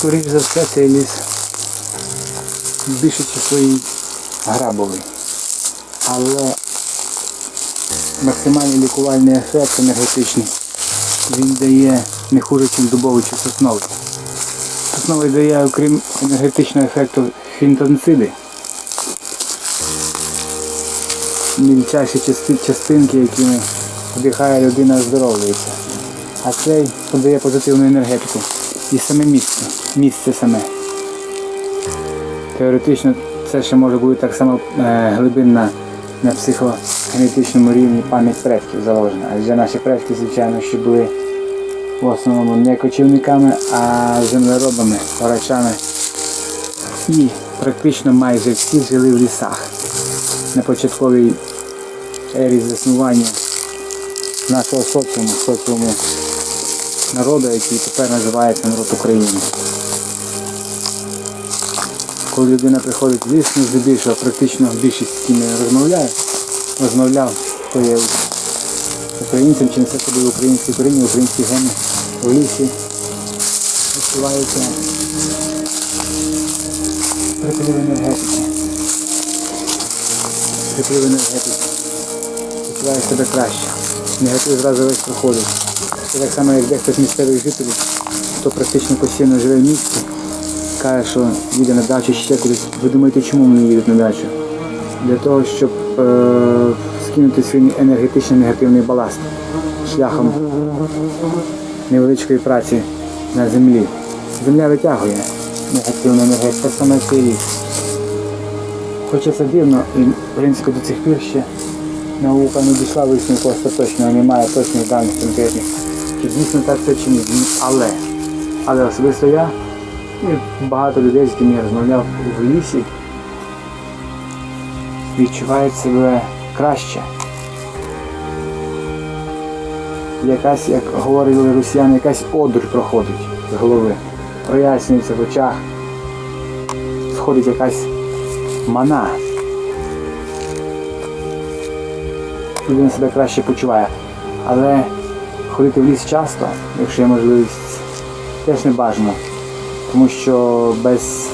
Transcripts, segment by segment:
скоріш за все, цей ліс більшості своїй грабовий. Але максимальний лікувальний ефект енергетичний він дає не хуже, ніж дубовий чи сосновий. Сосновий дає, окрім енергетичного ефекту, фінтонциди. Мільчайші частинки, якими вдихає людина, оздоровлюється. А цей подає позитивну енергетику. І саме місце. Місце саме. Теоретично це ще може бути так само е, глибинна на психогенетичному рівні пам'ять предків заложена. Адже наші предки, звичайно, що були в основному не кочівниками, а землеробами, орачами. І практично майже всі жили в лісах. На початковій ері заснування нашого соціуму, соціуму народу, який тепер називається народ України. Коли людина приходить в ліс, ну, здебільшого практично більшість з ким я розмовляв, хто є українцем чи несе собі українські коріння, українські гени в лісі. Відчувається приплив енергетики. Приплив енергетики. Відчуває себе краще. Негатив зразу весь проходить. Це так само, як дехто з місцевих жителів, хто практично постійно живе в місті, каже, що їде на дачу ще кудись. Ви думаєте, чому вони їдуть на дачу? Для того, щоб е- скинути свій енергетичний негативний баласт шляхом невеличкої праці на землі. Земля витягує негативну енергетику, так само цей ліс. Хоча це дивно, і в принципі до цих пір ще наука не дійшла висновку остаточного, немає точних даних конкретних. Чи дійсно так це чи ні. Але, але особисто я і багато людей, з ким я розмовляв в лісі, відчувають себе краще. Якась, як говорили росіяни, якась одур проходить з голови. Прояснюється в очах. Сходить якась мана. Людина себе краще почуває. Але ходити в ліс часто, якщо є можливість, теж не бажано. Тому що без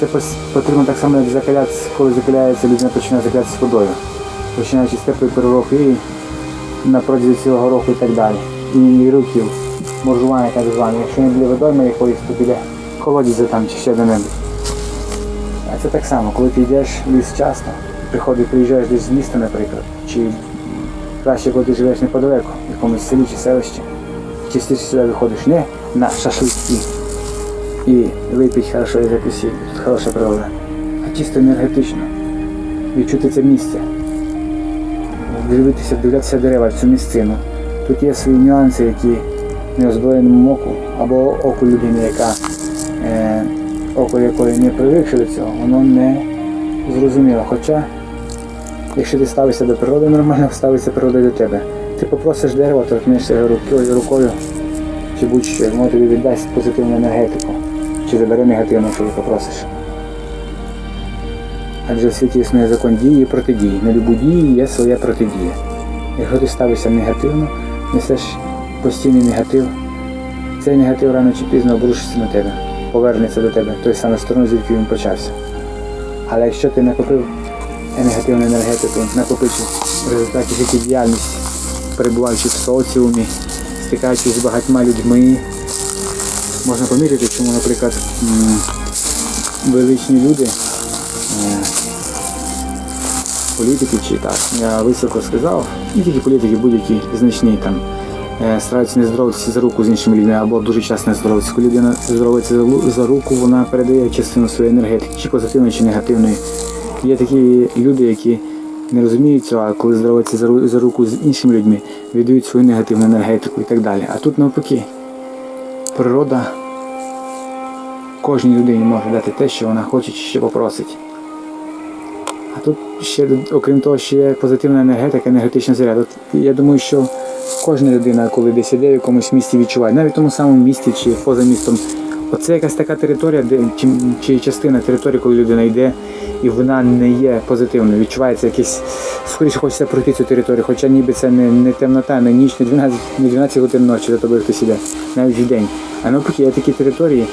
це потрібно так само, як закалятися, коли закаляється, людина починає закалятися водою. Починаючи з теплої перероки на протязі цілого року і так далі. І років моржування так зване. Якщо не біля водойми якоїсь, то біля колодязя там чи ще де-небудь. А це так само, коли ти йдеш в ліс часто, приходиш, приїжджаєш десь з міста, наприклад, чи краще, коли ти живеш неподалеку, в якомусь селі чи селищі, частіше сюди виходиш не на шашлики і випить хорошо і закусити, тут хороша природа, а чисто енергетично. Відчути це місце. Дивитися, дивлятися дерева в цю місцину. Тут є свої нюанси, які неозброєному оку або оку людини, яка е, око якої не привикше до цього, воно не зрозуміло. Хоча, якщо ти ставишся до природи нормально, ставиться природа до тебе. Ти попросиш дерево, торкнешся рукою, рукою чи будь-що, воно тобі віддасть позитивну енергетику, чи забере негативну, що ти попросиш. Адже в світі існує закон дії і протидії. На любу дію є своя протидія. Якщо ти ставишся негативно, несеш постійний негатив, цей негатив рано чи пізно обрушиться на тебе, повернеться до тебе той самий сторони, звідки він почався. Але якщо ти накопив негативну енергетику, накопичив в результаті життєдіяльності, перебуваючи в соціумі, стикаючись з багатьма людьми, можна помітити, чому, наприклад, величні люди, е, політики чи так, я високо сказав, не тільки політики, будь-які значні там е, стараються не здоровитися за руку з іншими людьми або дуже часто не здоровитися. Коли людина здоровиться за руку, вона передає частину своєї енергетики, чи позитивної, чи негативної. Є такі люди, які не розуміють цього, а коли здороваться за, руку з іншими людьми, віддають свою негативну енергетику і так далі. А тут навпаки, природа кожній людині може дати те, що вона хоче чи що попросить. А тут ще, окрім того, ще є позитивна енергетика, енергетичний заряд. От я думаю, що кожна людина, коли десь іде в якомусь місті відчуває, навіть в тому самому місті чи поза містом Оце якась така територія, де чи, чи частина території, коли людина йде, і вона не є позитивною. Відчувається якийсь, скоріше хочеться пройти цю територію, хоча ніби це не, не темнота, не ніч, не 12, не 12 годин ночі за тобою хтось іде, навіть в день. А навпаки, є такі території,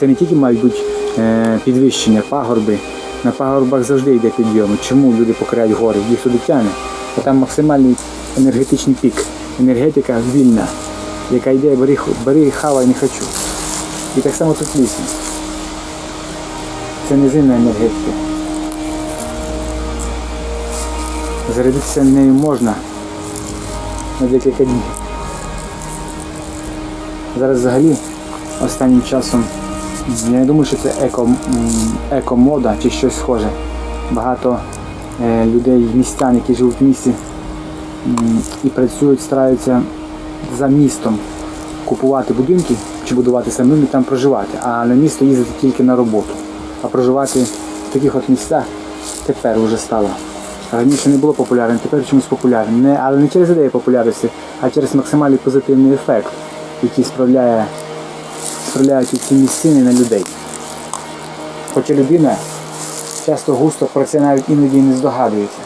це не тільки мають бути е, підвищення, пагорби. На пагорбах завжди йде підйом. Чому люди покоряють гори? Їх туди тягне. Бо там максимальний енергетичний пік. Енергетика вільна, яка йде, бери, бери хавай, не хочу. І так само тут лісі. Це неземна енергетика. Зарядитися нею можна на декілька днів. Зараз взагалі останнім часом я не думаю, що це еко, екомода чи щось схоже. Багато е, людей, містян, які живуть в місті і працюють, стараються за містом купувати будинки чи будувати самим і там проживати, а на місто їздити тільки на роботу. А проживати в таких от місцях тепер вже стало. Раніше не було популярним, тепер чомусь популярним. Не, але не через ідею популярності, а через максимальний позитивний ефект, який справляє, справляють ці місцини на людей. Хоча людина часто густо про це навіть іноді не здогадується.